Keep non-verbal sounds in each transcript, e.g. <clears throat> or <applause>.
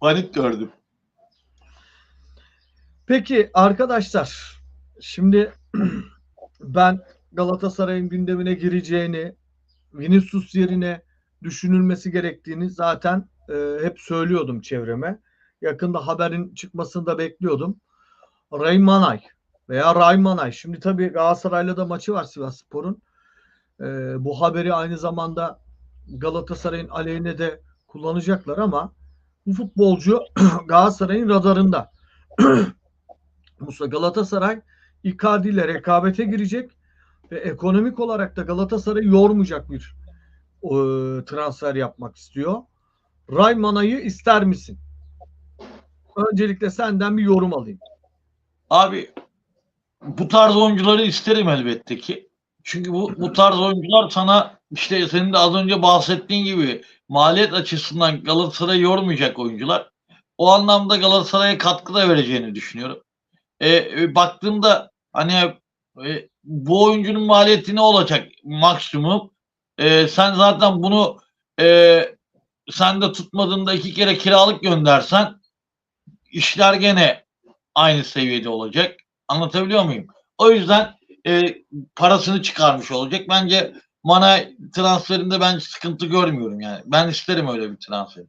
Panik gördüm. Peki arkadaşlar şimdi <clears throat> ben Galatasaray'ın gündemine gireceğini Vinicius yerine düşünülmesi gerektiğini zaten e, hep söylüyordum çevreme. Yakında haberin çıkmasını da bekliyordum. Raymanay veya Raymanay. Şimdi tabii Galatasaray'la da maçı var Sivasspor'un. E, bu haberi aynı zamanda Galatasaray'ın aleyhine de kullanacaklar ama bu futbolcu <clears throat> Galatasaray'ın radarında. <clears throat> Musa Galatasaray Icardi ile rekabete girecek ve ekonomik olarak da Galatasaray'ı yormayacak bir e, transfer yapmak istiyor. Raymana'yı ister misin? Öncelikle senden bir yorum alayım. Abi bu tarz oyuncuları isterim elbette ki. Çünkü bu, bu tarz oyuncular sana işte senin de az önce bahsettiğin gibi maliyet açısından Galatasaray'ı yormayacak oyuncular. O anlamda Galatasaray'a katkı da vereceğini düşünüyorum. E, e, baktığımda hani e, bu oyuncunun maliyeti ne olacak maksimum? E, sen zaten bunu e, sen de tutmadığında iki kere kiralık göndersen işler gene aynı seviyede olacak. Anlatabiliyor muyum? O yüzden e, parasını çıkarmış olacak. Bence Mana transferinde ben sıkıntı görmüyorum yani. Ben isterim öyle bir transfer.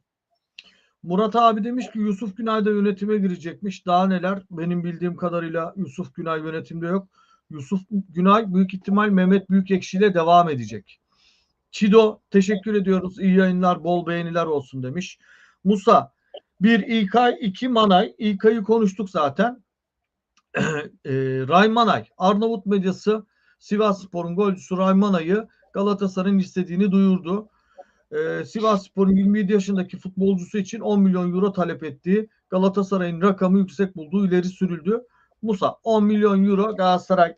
Murat abi demiş ki Yusuf Günay da yönetime girecekmiş. Daha neler? Benim bildiğim kadarıyla Yusuf Günay yönetimde yok. Yusuf Günay büyük ihtimal Mehmet Büyükekşi ile devam edecek. Çido teşekkür ediyoruz. İyi yayınlar, bol beğeniler olsun demiş. Musa bir İlkay, iki Manay. İlkay'ı konuştuk zaten. <clears throat> e, Raymanay, Arnavut medyası Sivas Spor'un golcüsü Raymanay'ı Galatasaray'ın istediğini duyurdu. Ee, Sivas Spor'un 27 yaşındaki futbolcusu için 10 milyon euro talep ettiği Galatasaray'ın rakamı yüksek bulduğu ileri sürüldü. Musa 10 milyon euro Galatasaray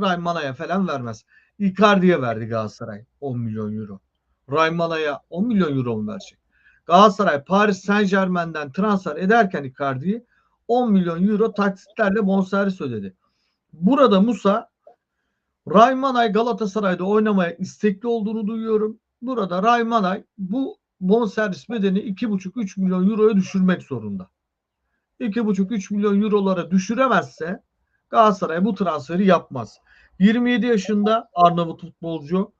Raymana'ya falan vermez. Icardi'ye verdi Galatasaray 10 milyon euro. Raymana'ya 10 milyon euro mu verecek? Galatasaray Paris Saint Germain'den transfer ederken Icardi'yi 10 milyon euro taksitlerle bonservis ödedi. Burada Musa Raymanay Galatasaray'da oynamaya istekli olduğunu duyuyorum. Burada Raymanay bu bonservis bedeni 2,5-3 milyon euroya düşürmek zorunda. 2,5-3 milyon eurolara düşüremezse Galatasaray bu transferi yapmaz. 27 yaşında Arnavut futbolcu.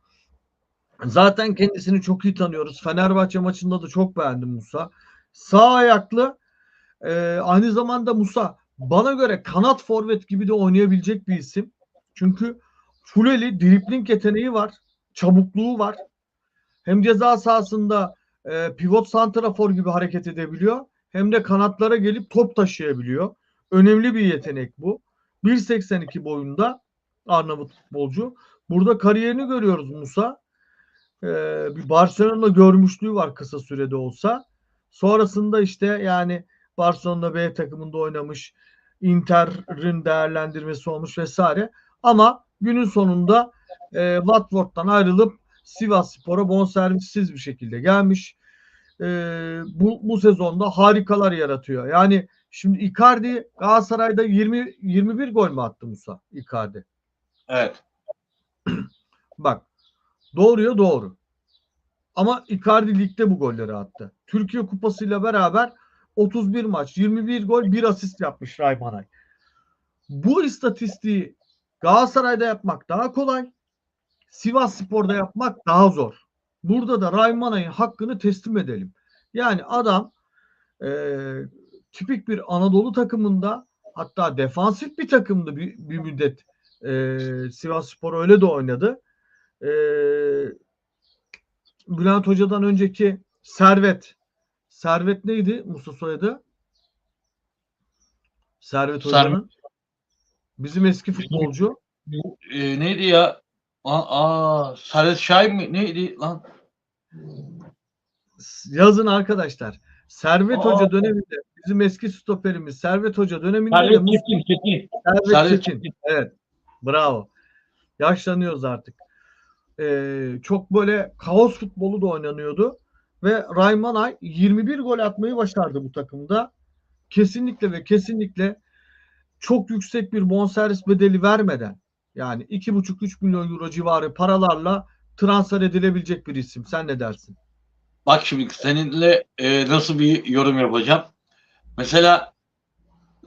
Zaten kendisini çok iyi tanıyoruz. Fenerbahçe maçında da çok beğendim Musa. Sağ ayaklı e, aynı zamanda Musa bana göre kanat forvet gibi de oynayabilecek bir isim. Çünkü Fuleli dripling yeteneği var. Çabukluğu var. Hem ceza sahasında e, pivot santrafor gibi hareket edebiliyor. Hem de kanatlara gelip top taşıyabiliyor. Önemli bir yetenek bu. 1.82 boyunda Arnavut futbolcu. Burada kariyerini görüyoruz Musa. Ee, bir Barcelona görmüşlüğü var kısa sürede olsa. Sonrasında işte yani Barcelona B takımında oynamış. Inter'in değerlendirmesi olmuş vesaire. Ama günün sonunda e, Watford'dan ayrılıp Sivas Spor'a bonservissiz bir şekilde gelmiş. E, bu, bu sezonda harikalar yaratıyor. Yani şimdi Icardi Galatasaray'da 20 21 gol mü attı Musa Icardi? Evet. <clears throat> Bak doğruya doğru. Ama Icardi ligde bu golleri attı. Türkiye Kupası ile beraber 31 maç, 21 gol, 1 asist yapmış Raymanay. Bu istatistiği Galatasaray'da yapmak daha kolay. Sivas Spor'da yapmak daha zor. Burada da Raymanay'ın hakkını teslim edelim. Yani adam e, tipik bir Anadolu takımında hatta defansif bir takımda bir, bir müddet e, Sivas Spor öyle de oynadı. E, Bülent Hoca'dan önceki Servet. Servet neydi Musa soyadı? Servet Hoca'nın. Bizim eski futbolcu. E, neydi ya? Aa, aa Servet Şahin mi? Neydi lan? Yazın arkadaşlar. Servet Aa. Hoca döneminde bizim eski stoperimiz Servet Hoca döneminde de Servet Mus- Çetin, Çetin. Servet, Servet Çetin. Çetin. Evet. Bravo. Yaşlanıyoruz artık. Ee, çok böyle kaos futbolu da oynanıyordu. Ve Raymanay 21 gol atmayı başardı bu takımda. Kesinlikle ve kesinlikle çok yüksek bir bonservis bedeli vermeden yani 2,5-3 milyon euro civarı paralarla transfer edilebilecek bir isim. Sen ne dersin? bak şimdi seninle e, nasıl bir yorum yapacağım. Mesela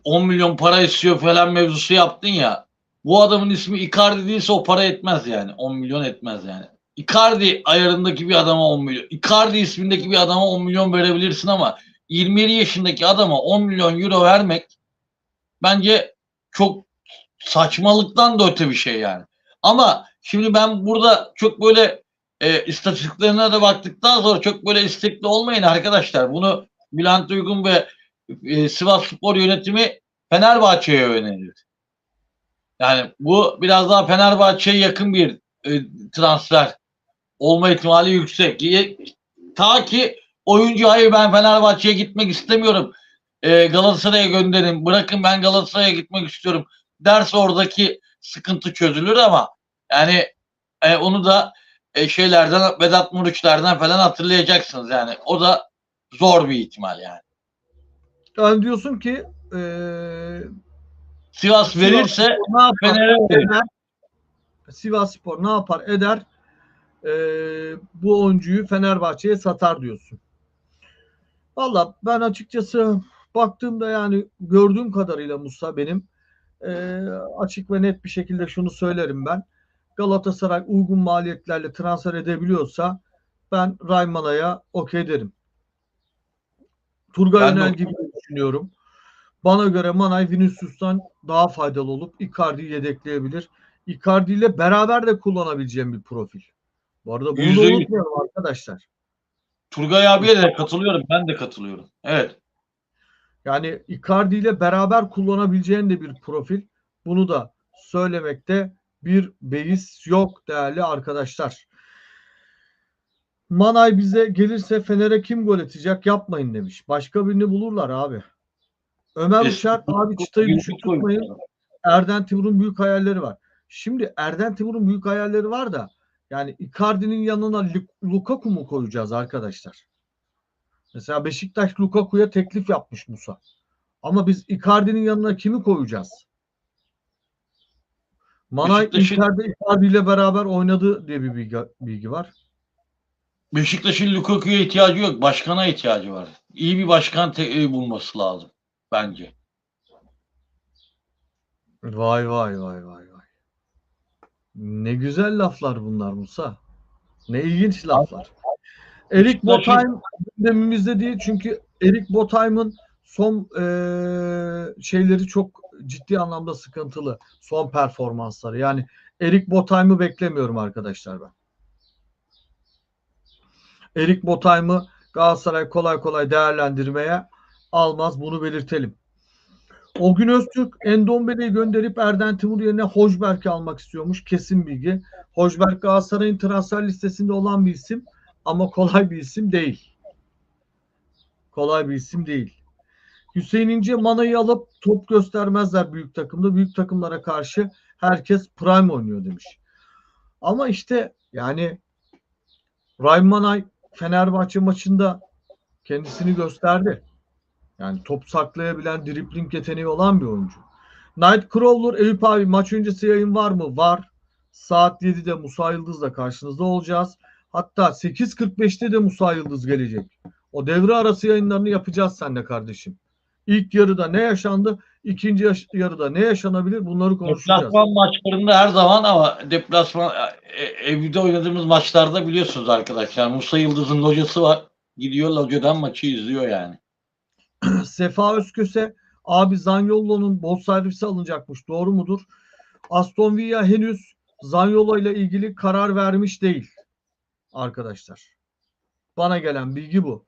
10 milyon para istiyor falan mevzusu yaptın ya. Bu adamın ismi Icardi değilse o para etmez yani. 10 milyon etmez yani. Icardi ayarındaki bir adama 10 milyon. Icardi ismindeki bir adama 10 milyon verebilirsin ama 27 yaşındaki adama 10 milyon euro vermek bence çok saçmalıktan da öte bir şey yani. Ama şimdi ben burada çok böyle e, istatistiklerine de baktıktan sonra çok böyle istekli olmayın arkadaşlar. Bunu Bülent Uygun ve e, Sivas Spor yönetimi Fenerbahçe'ye önerir. Yani bu biraz daha Fenerbahçe'ye yakın bir e, transfer olma ihtimali yüksek. Ta ki oyuncu hayır ben Fenerbahçe'ye gitmek istemiyorum. E, Galatasaray'a gönderin. Bırakın ben Galatasaray'a gitmek istiyorum. Derse oradaki sıkıntı çözülür ama yani e, onu da e, şeylerden Vedat Muriçlerden falan hatırlayacaksınız yani. O da zor bir ihtimal yani. Yani diyorsun ki eee Sivas verirse Fener'e verir. Sivas Spor ne yapar eder? Eee, bu oyuncuyu Fenerbahçe'ye satar diyorsun. Valla ben açıkçası baktığımda yani gördüğüm kadarıyla Musa benim eee, açık ve net bir şekilde şunu söylerim ben. Galatasaray uygun maliyetlerle transfer edebiliyorsa ben Raymana'ya okey derim. Turgay Önel gibi düşünüyorum. Bana göre Manay Vinicius'tan daha faydalı olup Icardi'yi yedekleyebilir. Icardi ile beraber de kullanabileceğim bir profil. Bu arada bunu da unutmayalım arkadaşlar. Turgay abiye de katılıyorum. Ben de katılıyorum. Evet. Yani Icardi ile beraber kullanabileceğin de bir profil. Bunu da söylemekte bir beis yok değerli arkadaşlar. Manay bize gelirse Fener'e kim gol atacak yapmayın demiş. Başka birini bulurlar abi. Ömer Uçar abi çıtayı düşük tutmayın. Erden Timur'un büyük hayalleri var. Şimdi Erden Timur'un büyük hayalleri var da yani Icardi'nin yanına Lu- Lukaku mu koyacağız arkadaşlar? Mesela Beşiktaş Lukaku'ya teklif yapmış Musa. Ama biz Icardi'nin yanına kimi koyacağız? Manay Inter'de Icardi ile beraber oynadı diye bir bilgi, bilgi var. Beşiktaş'ın Lukaku'ya ihtiyacı yok. Başkana ihtiyacı var. İyi bir başkan te- e, bulması lazım. Bence. Vay vay vay vay vay. Ne güzel laflar bunlar Musa. Ne ilginç laflar. Erik Beşiktaş'ın- Botheim gündemimizde değil çünkü Erik Botheim'ın son eee, şeyleri çok ciddi anlamda sıkıntılı. Son performansları. Yani Erik Botheim'ı beklemiyorum arkadaşlar ben. Erik Botheim'ı Galatasaray kolay kolay değerlendirmeye almaz. Bunu belirtelim. O gün Öztürk Endombele'yi gönderip Erden Timur yerine Hojberg'i almak istiyormuş. Kesin bilgi. Hojberg Galatasaray'ın transfer listesinde olan bir isim ama kolay bir isim değil. Kolay bir isim değil. Hüseyin İnce Mana'yı alıp top göstermezler büyük takımda. Büyük takımlara karşı herkes prime oynuyor demiş. Ama işte yani Ryan Manay Fenerbahçe maçında kendisini gösterdi. Yani top saklayabilen, dribling yeteneği olan bir oyuncu. Nightcrawler, Eyüp abi maç öncesi yayın var mı? Var. Saat 7'de Musa Yıldız'la karşınızda olacağız. Hatta 8.45'te de Musa Yıldız gelecek. O devre arası yayınlarını yapacağız seninle kardeşim. İlk yarıda ne yaşandı? ikinci yarıda ne yaşanabilir? Bunları konuşacağız. Deplasman maçlarında her zaman ama deplasman e, evde oynadığımız maçlarda biliyorsunuz arkadaşlar. Musa Yıldız'ın locası var. Gidiyor locadan maçı izliyor yani. <clears throat> Sefa Özköse abi Zanyolo'nun bol servisi alınacakmış. Doğru mudur? Aston Villa henüz Zanyolo ile ilgili karar vermiş değil arkadaşlar. Bana gelen bilgi bu.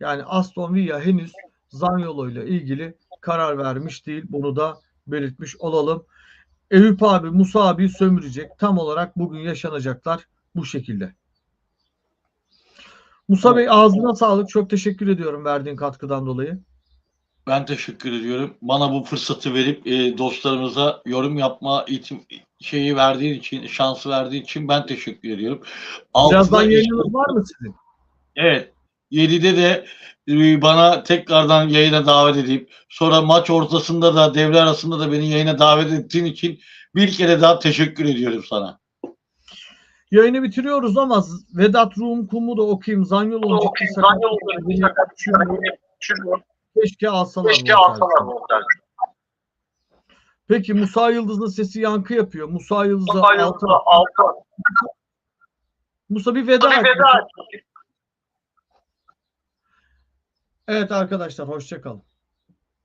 Yani Aston Villa henüz Zanyolo ile ilgili karar vermiş değil. Bunu da belirtmiş olalım. Eyüp abi, Musa abi sömürecek. Tam olarak bugün yaşanacaklar bu şekilde. Musa Bey ağzına sağlık. Çok teşekkür ediyorum verdiğin katkıdan dolayı. Ben teşekkür ediyorum. Bana bu fırsatı verip e, dostlarımıza yorum yapma itim, şeyi verdiğin için, şansı verdiğin için ben teşekkür ediyorum. Birazdan Altıda yayınınız var mı sizin? Evet. 7'de de e, bana tekrardan yayına davet edip sonra maç ortasında da devre arasında da beni yayına davet ettiğin için bir kere daha teşekkür ediyorum sana. Yayını bitiriyoruz ama Vedat Rum Kum'u da okuyayım. Zanyol. Sakat düşünüyorum. Düşünüyorum. Keşke alsalar. Keşke alsalar. Peki Musa Yıldız'ın sesi yankı yapıyor. Musa Yıldız'a Musa. Yıldız'a altı. Musa bir veda Bir veda et. Evet arkadaşlar hoşça kalın.